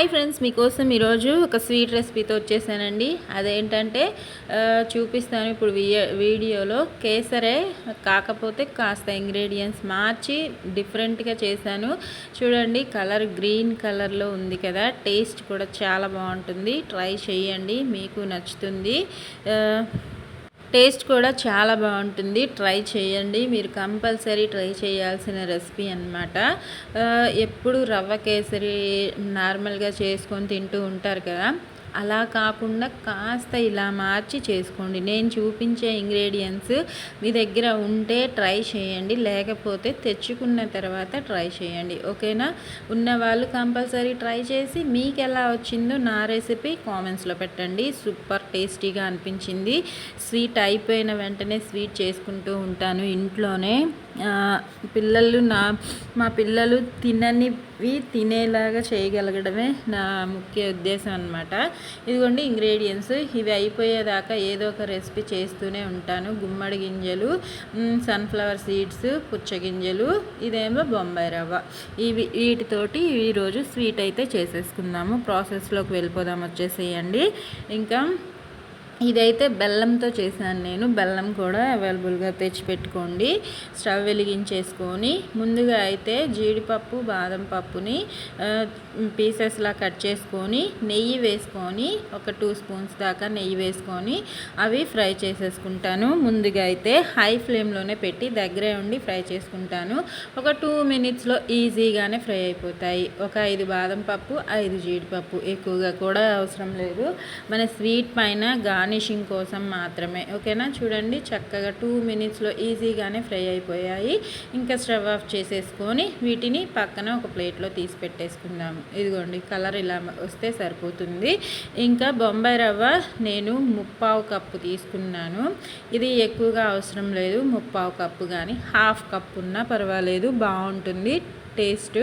Hi friends మీకోసం ఈరోజు ఒక స్వీట్ రెసిపీతో వచ్చేసానండి. అదేంటంటే చూపిస్తాను ఇప్పుడు వీడియో వీడియోలో. కేసరే కాకపోతే కాస్త ఇంగ్రీడియంట్స్ మార్చి డిఫరెంట్గా చేశాను. చూడండి కలర్ గ్రీన్ కలర్లో ఉంది కదా టేస్ట్ కూడా చాలా బాగుంటుంది. ట్రై చేయండి మీకు నచ్చుతుంది. టేస్ట్ కూడా చాలా బాగుంటుంది. ట్రై చేయండి. మీరు కంపల్సరీ ట్రై చేయాల్సిన రెసిపీ అనమాట ఎప్పుడు రవ్వ కేసరి నార్మల్గా చేసుకొని తింటూ ఉంటారు కదా. అలా కాకుండా కాస్త ఇలా మార్చి చేసుకోండి. నేను చూపించే ఇంగ్రీడియంట్స్ మీ దగ్గర ఉంటే ట్రై చేయండి. లేకపోతే తెచ్చుకున్న తర్వాత ట్రై చేయండి. ఓకేనా? ఉన్న వాళ్ళు కంపల్సరీ ట్రై చేసి మీకు ఎలా వచ్చిందో నా రెసిపీ కామెంట్స్లో పెట్టండి. సూపర్ టేస్టీగా అనిపించింది. స్వీట్ అయిపోయిన వెంటనే స్వీట్ చేసుకుంటూ ఉంటాను ఇంట్లోనే. పిల్లలు నా మా పిల్లలు తినని అవి తినేలాగా చేయగలగడమే నా ముఖ్య ఉద్దేశం అనమాట ఇదిగోండి ఇంగ్రీడియంట్స్. ఇవి అయిపోయేదాకా ఏదో ఒక రెసిపీ చేస్తూనే ఉంటాను. గుమ్మడి గింజలు సన్ఫ్లవర్ సీడ్స్ పుచ్చగింజలు ఇదేమో బొంబాయి రవ్వ. ఇవి వీటితోటి ఈరోజు స్వీట్ అయితే చేసేసుకుందాము. ప్రాసెస్లోకి వెళ్ళిపోదాం వచ్చేసేయండి. ఇంకా ఇదైతే బెల్లంతో చేశాను నేను. బెల్లం కూడా అవైలబుల్గా తెచ్చి పెట్టుకోండి. స్టవ్ వెలిగించేసుకొని ముందుగా అయితే జీడిపప్పు బాదం పప్పుని పీసెస్లా కట్ చేసుకొని నెయ్యి వేసుకొని ఒక టూ స్పూన్స్ దాకా నెయ్యి వేసుకొని అవి ఫ్రై చేసేసుకుంటాను. ముందుగా అయితే హై ఫ్లేమ్లోనే పెట్టి దగ్గరే ఉండి ఫ్రై చేసుకుంటాను. ఒక టూ మినిట్స్లో ఈజీగానే ఫ్రై అయిపోతాయి. ఒక ఐదు బాదం పప్పు ఐదు జీడిపప్పు ఎక్కువగా కూడా అవసరం లేదు. మన స్వీట్ పైన గార్నిషింగ్ కోసం మాత్రమే. ఓకేనా? చూడండి చక్కగా టూ మినిట్స్లో ఈజీగానే ఫ్రై అయిపోయాయి. ఇంకా స్టవ్ ఆఫ్ చేసేసుకొని వీటిని పక్కన ఒక ప్లేట్లో తీసి పెట్టేసుకుందాము. ఇదిగోండి కలర్ ఇలా వస్తే సరిపోతుంది. ఇంకా బొంబాయి రవ్వ నేను ముప్పావు కప్పు తీసుకున్నాను. ఇది ఎక్కువగా అవసరం లేదు ముప్పావు కప్పు కానీ హాఫ్ కప్పు ఉన్నా పర్వాలేదు బాగుంటుంది టేస్ట్.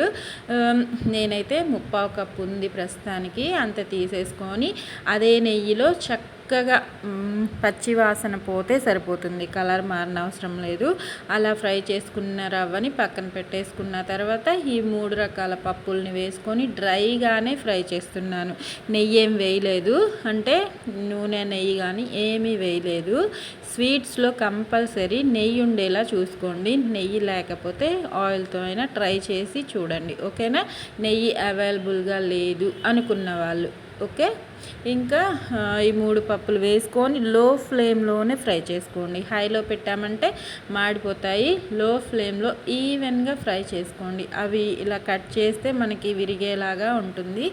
నేనైతే ముప్పావు కప్పు ఉంది ప్రస్తుతానికి అంత తీసేసుకొని అదే నెయ్యిలో చక్క చక్కగా పచ్చి వాసన పోతే సరిపోతుంది. కలర్ మారిన అవసరం లేదు. అలా ఫ్రై చేసుకున్న రవ్వని పక్కన పెట్టేసుకున్న తర్వాత ఈ మూడు రకాల పప్పుల్ని వేసుకొని డ్రైగానే ఫ్రై చేస్తున్నాను. నెయ్యి ఏం వేయలేదు. అంటే నూనె నెయ్యి కానీ ఏమీ వేయలేదు. స్వీట్స్లో కంపల్సరీ నెయ్యి ఉండేలా చూసుకోండి. నెయ్యి లేకపోతే ఆయిల్తో అయినా ట్రై చేసి చూడండి. ఓకేనా? నెయ్యి అవైలబుల్గా లేదు అనుకున్న వాళ్ళు. ఓకే? ఇంకా ఈ మూడు పప్పులు వేసుకొని లో ఫ్లేమ్లోనే ఫ్రై చేసుకోండి. హైలో పెట్టామంటే మాడిపోతాయి. లో ఫ్లేమ్లో ఈవెన్గా ఫ్రై చేసుకోండి. అవి ఇలా కట్ చేస్తే మనకి విరిగేలాగా ఉంటుంది.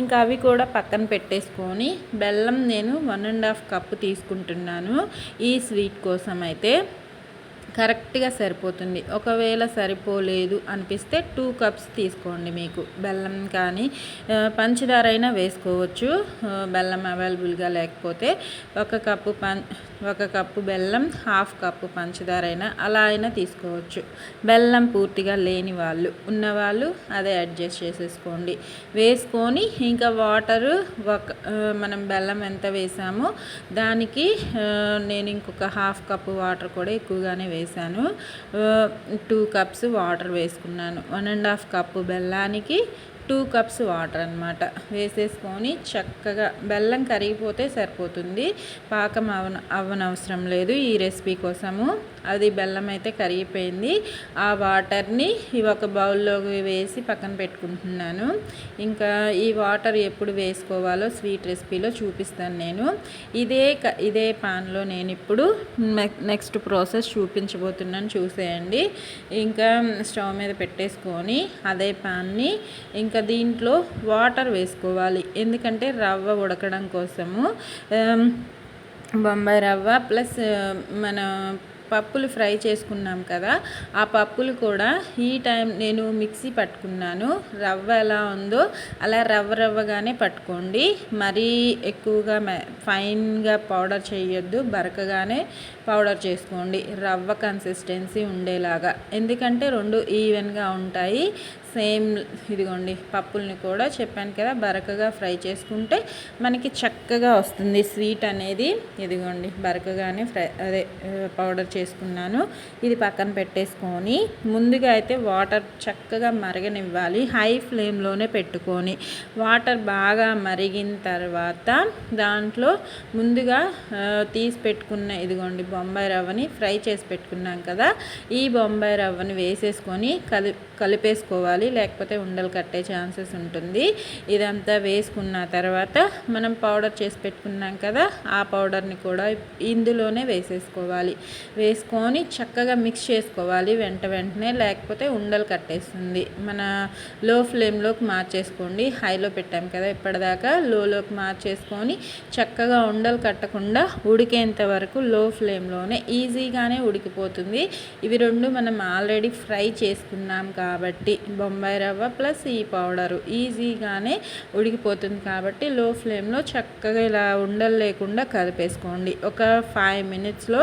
ఇంకా అవి కూడా పక్కన పెట్టేసుకొని బెల్లం నేను వన్ అండ్ హాఫ్ కప్పు తీసుకుంటున్నాను ఈ స్వీట్ కోసం అయితే కరెక్ట్గా సరిపోతుంది. ఒకవేళ సరిపోలేదు అనిపిస్తే టూ కప్స్ తీసుకోండి మీకు. బెల్లం కానీ పంచదార అయినా వేసుకోవచ్చు. బెల్లం అవైలబుల్గా లేకపోతే ఒక కప్పు పం ఒక కప్పు బెల్లం హాఫ్ కప్పు పంచదార అయినా అలా అయినా తీసుకోవచ్చు. బెల్లం పూర్తిగా లేని వాళ్ళు ఉన్నవాళ్ళు అదే అడ్జస్ట్ చేసేసుకోండి. వేసుకొని ఇంకా వాటరు ఒక మనం బెల్లం ఎంత వేసామో దానికి నేను ఇంకొక హాఫ్ కప్పు వాటర్ కూడా ఎక్కువగానే వేసాను. టూ కప్స్ వాటర్ వేసుకున్నాను. వన్ అండ్ హాఫ్ కప్పు బెల్లానికి టూ కప్స్ వాటర్ అనమాట వేసేసుకొని చక్కగా బెల్లం కరిగిపోతే సరిపోతుంది. పాకం అవన అవ్వనవసరం లేదు ఈ రెసిపీ కోసము. అది బెల్లం అయితే కరిగిపోయింది. ఆ వాటర్ని ఇవి ఒక బౌల్లోకి వేసి పక్కన పెట్టుకుంటున్నాను. ఇంకా ఈ వాటర్ ఎప్పుడు వేసుకోవాలో స్వీట్ రెసిపీలో చూపిస్తాను నేను. ఇదే క- ఇదే పాన్లో నేను ఇప్పుడు నెక్- నెక్స్ట్ ప్రాసెస్ చూపించబోతున్నాను. చూసేయండి. ఇంకా స్టవ్ మీద పెట్టేసుకొని అదే పాన్ని ఇంకా దీంట్లో వాటర్ వేసుకోవాలి. ఎందుకంటే రవ్వ ఉడకడం కోసము బొంబాయి రవ్వ ప్లస్ మన పప్పులు ఫ్రై చేసుకున్నాం కదా ఆ పప్పులు కూడా ఈ టైం నేను మిక్సీ పట్టుకున్నాను. రవ్వ ఎలా ఉందో అలా రవ్వ రవ్వగానే పట్టుకోండి. మరీ ఎక్కువగా ఫైన్గా పౌడర్ చేయొద్దు బరకగానే పౌడర్ చేసుకోండి. రవ్వ కన్సిస్టెన్సీ ఉండేలాగా. ఎందుకంటే రెండు ఈవెన్గా ఉంటాయి. సేమ్ ఇదిగోండి పప్పుల్ని కూడా చెప్పాను కదా బరకగా ఫ్రై చేసుకుంటే మనకి చక్కగా వస్తుంది. స్వీట్ అనేది ఇదిగోండి బరకగానే ఫ్రై అదే పౌడర్ చేసుకున్నాను. ఇది పక్కన పెట్టేసుకొని ముందుగా అయితే వాటర్ చక్కగా మరగనివ్వాలి. హై ఫ్లేమ్లోనే పెట్టుకొని వాటర్ బాగా మరిగిన తర్వాత దాంట్లో ముందుగా తీసి పెట్టుకున్న ఇదిగోండి బొంబాయి రవ్వని ఫ్రై చేసి పెట్టుకున్నాం కదా ఈ బొంబాయి రవ్వని వేసేసుకొని కలి కలిపేసుకోవాలి. లేకపోతే ఉండలు కట్టే ఛాన్సెస్ ఉంటుంది. ఇదంతా వేసుకున్న తర్వాత మనం పౌడర్ చేసి పెట్టుకున్నాం కదా ఆ పౌడర్ని కూడా ఇందులోనే వేసేసుకోవాలి. వేసుకొని చక్కగా మిక్స్ చేసుకోవాలి వెంట వెంటనే లేకపోతే ఉండలు కట్టేస్తుంది. మన లో ఫ్లేమ్లోకి మార్చేసుకోండి. హైలో పెట్టాం కదా ఇప్పటిదాకా లోలోకి మార్చేసుకొని చక్కగా ఉండలు కట్టకుండా ఉడికేంత వరకు లో ఫ్లేమ్లోనే ఈజీగానే ఉడికిపోతుంది. ఇవి రెండు మనం ఆల్రెడీ ఫ్రై చేసుకున్నాం కాబట్టి బొంబాయి రవ్వ ప్లస్ ఈ పౌడరు. ఈజీగానే ఉడికిపోతుంది కాబట్టి లో ఫ్లేమ్లో చక్కగా ఇలా ఉండలు లేకుండా కలిపేసుకోండి. ఒక ఫైవ్ మినిట్స్లో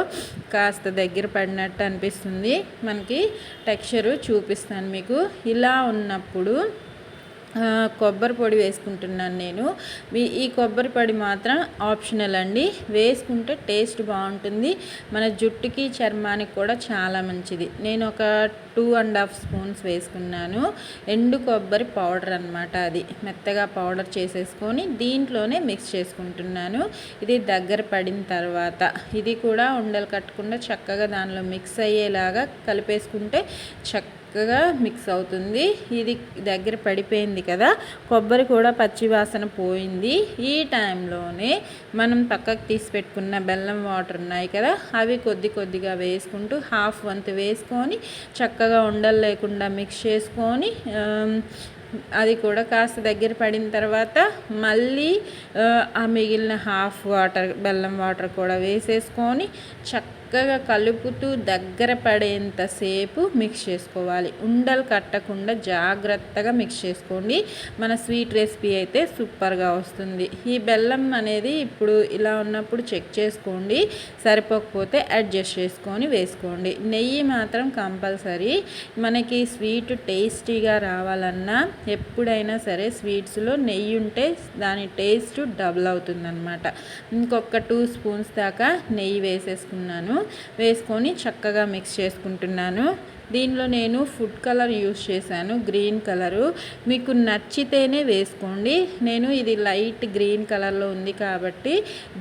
కాస్త దగ్గర పడినట్టు అనిపిస్తుంది. మనకి టెక్స్చరు చూపిస్తాను మీకు. ఇలా ఉన్నప్పుడు కొబ్బరి పొడి వేసుకుంటున్నాను నేను. ఈ కొబ్బరి పొడి మాత్రం ఆప్షనల్ అండి. వేసుకుంటే టేస్ట్ బాగుంటుంది. మన జుట్టుకి చర్మానికి కూడా చాలా మంచిది. నేను ఒక టూ అండ్ హాఫ్ స్పూన్స్ వేసుకున్నాను. ఎండు కొబ్బరి పౌడర్ అనమాట అది. మెత్తగా పౌడర్ చేసేసుకొని దీంట్లోనే మిక్స్ చేసుకుంటున్నాను. ఇది దగ్గర పడిన తర్వాత. ఇది కూడా ఉండలు కట్టకుండా చక్కగా దానిలో మిక్స్ అయ్యేలాగా కలిపేసుకుంటే చక్క చక్కగా మిక్స్ అవుతుంది. ఇది దగ్గర పడిపోయింది కదా. కొబ్బరి కూడా పచ్చి వాసన పోయింది. ఈ టైంలోనే మనం పక్కకు తీసి పెట్టుకున్న బెల్లం వాటర్ ఉన్నాయి కదా అవి కొద్ది కొద్దిగా వేసుకుంటూ హాఫ్ వంతు వేసుకొని చక్కగా ఉండలు లేకుండా మిక్స్ చేసుకొని అది కూడా కాస్త దగ్గర పడిన తర్వాత మళ్ళీ ఆ మిగిలిన హాఫ్ వాటర్ బెల్లం వాటర్ కూడా వేసేసుకొని చక్క చక్కగా కలుపుతూ దగ్గర పడేంతసేపు మిక్స్ చేసుకోవాలి. ఉండలు కట్టకుండా జాగ్రత్తగా మిక్స్ చేసుకోండి. మన స్వీట్ రెసిపీ అయితే సూపర్గా వస్తుంది. ఈ బెల్లం అనేది ఇప్పుడు ఇలా ఉన్నప్పుడు చెక్ చేసుకోండి. సరిపోకపోతే అడ్జస్ట్ చేసుకొని వేసుకోండి. నెయ్యి మాత్రం కంపల్సరీ. మనకి స్వీట్ టేస్టీగా రావాలన్నా ఎప్పుడైనా సరే స్వీట్స్లో నెయ్యి ఉంటే దాని టేస్ట్ డబుల్ అవుతుందన్నమాట. ఇంకొక టూ స్పూన్స్ దాకా నెయ్యి వేసేసుకున్నాను. వేసుకొని చక్కగా మిక్స్ చేసుకుంటున్నాను. దీనిలో నేను ఫుడ్ కలర్ యూస్ చేశాను గ్రీన్ కలరు మీకు నచ్చితేనే వేసుకోండి. నేను ఇది లైట్ గ్రీన్ కలర్లో ఉంది కాబట్టి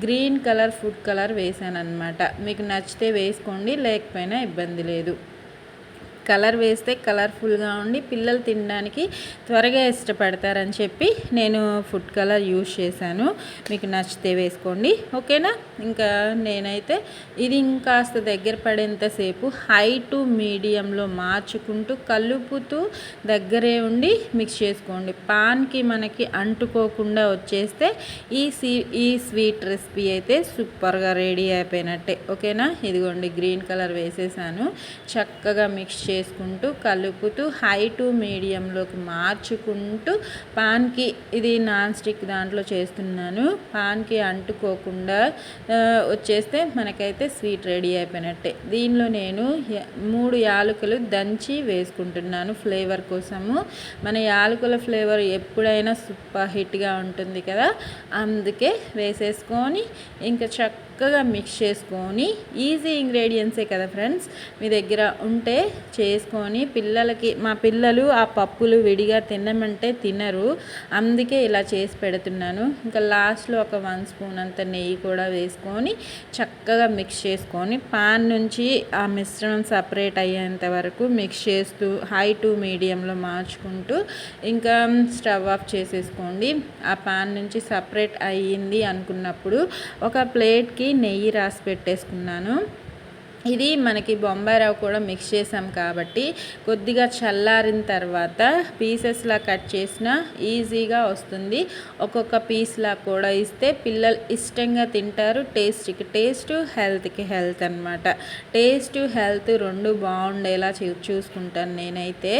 గ్రీన్ కలర్ ఫుడ్ కలర్ వేసాను అనమాట మీకు నచ్చితే వేసుకోండి లేకపోయినా ఇబ్బంది లేదు. కలర్ వేస్తే కలర్ఫుల్గా ఉండి పిల్లలు తినడానికి త్వరగా ఇష్టపడతారని చెప్పి నేను ఫుడ్ కలర్ యూజ్ చేశాను. మీకు నచ్చితే వేసుకోండి. ఓకేనా? ఇంకా నేనైతే ఇది ఇంకాస్త దగ్గర పడేంతసేపు హై టు మీడియంలో మార్చుకుంటూ కలుపుతూ దగ్గరే ఉండి మిక్స్ చేసుకోండి. పాన్కి మనకి అంటుకోకుండా వచ్చేస్తే ఈ సీ ఈ స్వీట్ రెసిపీ అయితే సూపర్గా రెడీ అయిపోయినట్టే. ఓకేనా? ఇదిగోండి గ్రీన్ కలర్ వేసేసాను. చక్కగా మిక్స్ చేసుకుంటూ కలుపుతూ హై టు మీడియంలోకి మార్చుకుంటూ పాన్కి ఇది నాన్ స్టిక్ దాంట్లో చేస్తున్నాను. పాన్కి అంటుకోకుండా వచ్చేస్తే మనకైతే స్వీట్ రెడీ అయిపోయినట్టే. దీనిలో నేను మూడు యాలకులు దంచి వేసుకుంటున్నాను ఫ్లేవర్ కోసము. మన యాలకుల ఫ్లేవర్ ఎప్పుడైనా సూపర్ హిట్గా ఉంటుంది కదా అందుకే వేసేసుకొని ఇంకా చక్క చక్కగా మిక్స్ చేసుకొని ఈజీ ఇంగ్రీడియంట్సే కదా ఫ్రెండ్స్ మీ దగ్గర ఉంటే చేసుకొని పిల్లలకి మా పిల్లలు ఆ పప్పులు విడిగా తినమంటే తినరు. అందుకే ఇలా చేసి పెడుతున్నాను. ఇంకా లాస్ట్లో ఒక వన్ స్పూన్ అంత నెయ్యి కూడా వేసుకొని చక్కగా మిక్స్ చేసుకొని పాన్ నుంచి ఆ మిశ్రమం సపరేట్ అయ్యేంత వరకు మిక్స్ చేస్తూ హై టు మీడియంలో మార్చుకుంటూ ఇంకా స్టవ్ ఆఫ్ చేసేసుకోండి. ఆ పాన్ నుంచి సపరేట్ అయ్యింది అనుకున్నప్పుడు ఒక ప్లేట్కి నెయ్యి రాసి పెట్టేసుకున్నాను. ఇది మనకి బొంబాయి రవ్వ కూడా మిక్స్ చేసాం కాబట్టి కొద్దిగా చల్లారిన తర్వాత పీసెస్లా కట్ చేసిన ఈజీగా వస్తుంది. ఒక్కొక్క పీస్లా కూడా ఇస్తే పిల్లలు ఇష్టంగా తింటారు. టేస్ట్కి టేస్ట్ హెల్త్కి హెల్త్ అనమాట టేస్ట్ హెల్త్ రెండు బాగుండేలా చూ చూసుకుంటాను నేనైతే.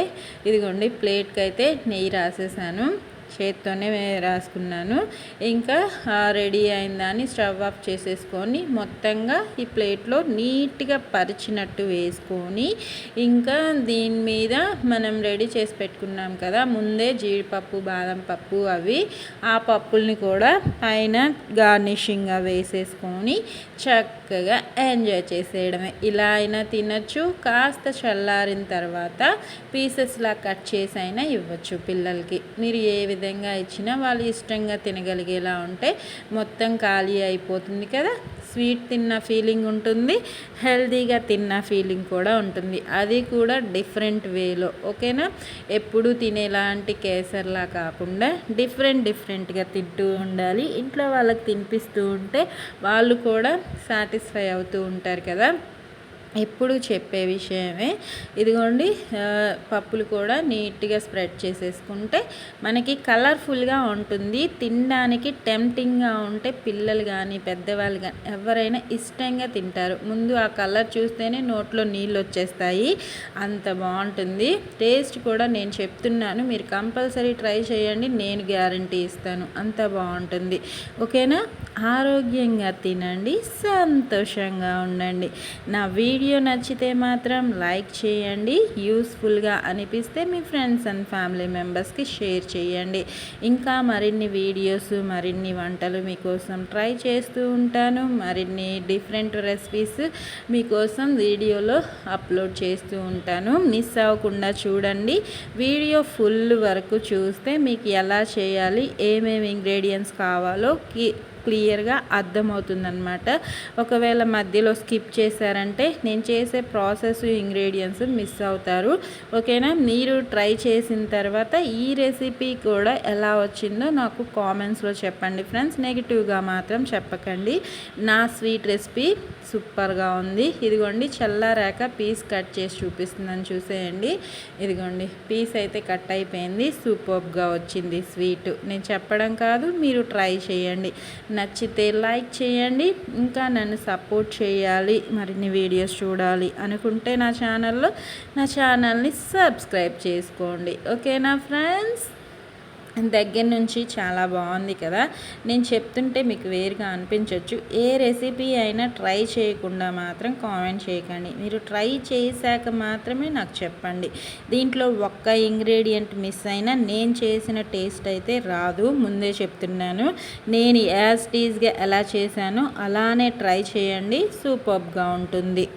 ఇదిగోండి ప్లేట్కి అయితే నెయ్యి రాసేసాను. చేత్తోనే రాసుకున్నాను. ఇంకా రెడీ అయిందని స్టవ్ ఆఫ్ చేసేసుకొని మొత్తంగా ఈ ప్లేట్లో నీట్గా పరిచినట్టు వేసుకొని ఇంకా దీని మీద మనం రెడీ చేసి పెట్టుకున్నాం కదా ముందే జీడిపప్పు బాదం పప్పు అవి ఆ పప్పుల్ని కూడా పైన గార్నిషింగ్గా వేసేసుకొని చక్కగా ఎంజాయ్ చేసేయడమే. ఇలా అయినా తినచ్చు కాస్త చల్లారిన తర్వాత పీసెస్లా కట్ చేసి అయినా ఇవ్వచ్చు పిల్లలకి. మీరు ఏ విధంగా ఇచ్చినా వాళ్ళు ఇష్టంగా తినగలిగేలా ఉంటే మొత్తం ఖాళీ అయిపోతుంది కదా. స్వీట్ తిన్న ఫీలింగ్ ఉంటుంది హెల్తీగా తిన్న ఫీలింగ్ కూడా ఉంటుంది. అది కూడా డిఫరెంట్ వేలో ఓకేనా? ఎప్పుడు తినేలాంటి కేసర్లా కాకుండా డిఫరెంట్ డిఫరెంట్గా తింటూ ఉండాలి. ఇంట్లో వాళ్ళకి తినిపిస్తూ ఉంటే వాళ్ళు కూడా సాటిస్ఫై అవుతూ ఉంటారు కదా. ఎప్పుడు చెప్పే విషయమే. ఇదిగోండి పప్పులు కూడా నీట్గా స్ప్రెడ్ చేసేసుకుంటే మనకి కలర్ఫుల్గా ఉంటుంది. తినడానికి టెంప్టింగ్గా ఉంటే పిల్లలు కానీ పెద్దవాళ్ళు కానీ ఎవరైనా ఇష్టంగా తింటారు. ముందు ఆ కలర్ చూస్తేనే నోట్లో నీళ్ళు వచ్చేస్తాయి. అంత బాగుంటుంది. టేస్ట్ కూడా నేను చెప్తున్నాను. మీరు కంపల్సరీ ట్రై చేయండి. నేను గ్యారంటీ ఇస్తాను. అంత బాగుంటుంది. ఓకేనా? ఆరోగ్యంగా తినండి సంతోషంగా ఉండండి. నా వీడియో నచ్చితే మాత్రం లైక్ చేయండి యూస్ఫుల్గా అనిపిస్తే మీ ఫ్రెండ్స్ అండ్ ఫ్యామిలీ మెంబర్స్కి షేర్ చేయండి. ఇంకా మరిన్ని వీడియోస్ మరిన్ని వంటలు మీకోసం ట్రై చేస్తూ ఉంటాను. మరిన్ని డిఫరెంట్ రెసిపీస్ మీకోసం వీడియోలో అప్లోడ్ చేస్తూ ఉంటాను. మిస్ అవ్వకుండా చూడండి. వీడియో ఫుల్ వరకు చూస్తే మీకు ఎలా చేయాలి ఏమేమి ఇంగ్రీడియంట్స్ కావాలో క్లియర్గా అర్థమవుతుందనమాట ఒకవేళ మధ్యలో స్కిప్ చేశారంటే నేను చేసే ప్రాసెస్ ఇంగ్రీడియంట్స్ మిస్ అవుతారు. ఓకేనా? మీరు ట్రై చేసిన తర్వాత ఈ రెసిపీ కూడా ఎలా వచ్చిందో నాకు కామెంట్స్లో చెప్పండి ఫ్రెండ్స్. నెగిటివ్గా మాత్రం చెప్పకండి. నా స్వీట్ రెసిపీ సూపర్గా ఉంది. ఇదిగోండి చల్లారాక పీస్ కట్ చేసి చూపిస్తుందని చూసేయండి. ఇదిగోండి పీస్ అయితే కట్ అయిపోయింది. సూపర్గా వచ్చింది స్వీట్. నేను చెప్పడం కాదు మీరు ట్రై చేయండి. నచ్చితే లైక్ చేయండి ఇంకా నన్ను సపోర్ట్ చేయాలి మరిన్ని వీడియోస్ చూడాలి అనుకుంటే నా ఛానల్లో నా ఛానల్ని సబ్స్క్రైబ్ చేసుకోండి. ఓకేనా ఫ్రెండ్స్? దగ్గర నుంచి చాలా బాగుంది కదా. నేను చెప్తుంటే మీకు వేరుగా అనిపించవచ్చు ఏ రెసిపీ అయినా ట్రై చేయకుండా మాత్రం కామెంట్ చేయకండి. మీరు ట్రై చేశాక మాత్రమే నాకు చెప్పండి. దీంట్లో ఒక్క ఇంగ్రీడియంట్ మిస్ అయినా నేను చేసిన టేస్ట్ అయితే రాదు. ముందే చెప్తున్నాను. నేను యాజ్ టీజ్గా ఎలా చేశానో అలానే ట్రై చేయండి. సూపర్గా ఉంటుంది.